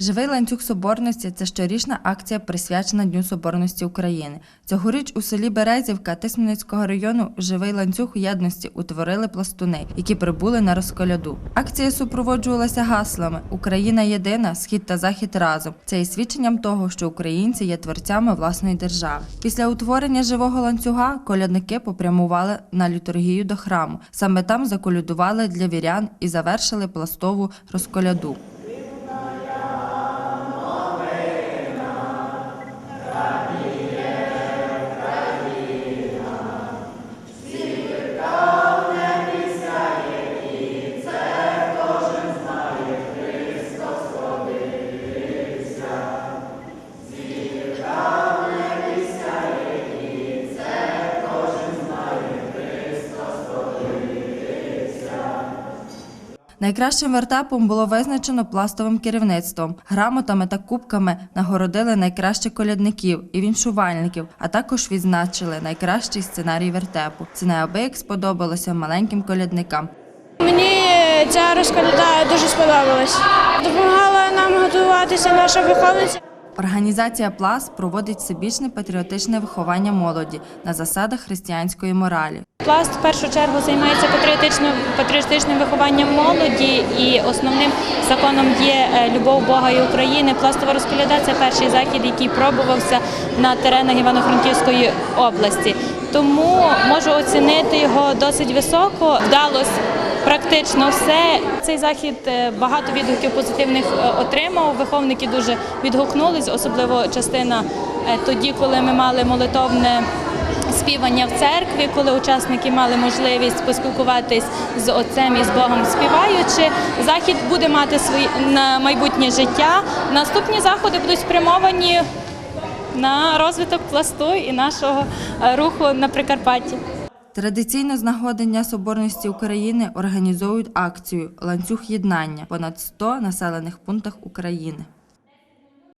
Живий ланцюг соборності це щорічна акція, присвячена Дню Соборності України. Цьогоріч у селі Березівка Тисменницького району Живий ланцюг єдності утворили пластуни, які прибули на розколяду. Акція супроводжувалася гаслами Україна єдина, схід та захід разом. Це є свідченням того, що українці є творцями власної держави. Після утворення живого ланцюга колядники попрямували на літургію до храму. Саме там заколядували для вірян і завершили пластову розколяду. Найкращим вертепом було визначено пластовим керівництвом. Грамотами та кубками нагородили найкращих колядників і віншувальників, а також відзначили найкращий сценарій вертепу. Це неабияк сподобалося маленьким колядникам. Мені ця розколяда дуже сподобалась. Допомагала нам готуватися наша виховниця. Організація Плас проводить всебічне патріотичне виховання молоді на засадах християнської моралі. Пласт в першу чергу займається патріотичним патріотичним вихованням молоді, і основним законом є е, любов Бога і України. Пластова розколяда це перший захід, який пробувався на теренах Івано-Франківської області. Тому можу оцінити його досить високо. Вдалося практично все. Цей захід е, багато відгуків позитивних е, отримав. Виховники дуже відгукнулись, особливо частина тоді, коли ми мали молитовне співання в церкві, коли учасники мали можливість поспілкуватись з отцем і з Богом співаючи. Захід буде мати свої на майбутнє життя. Наступні заходи будуть спрямовані на розвиток пласту і нашого е, руху на Прикарпатті. Традиційно з нагоди Соборності України організовують акцію Ланцюг єднання понад 100 населених пунктах України.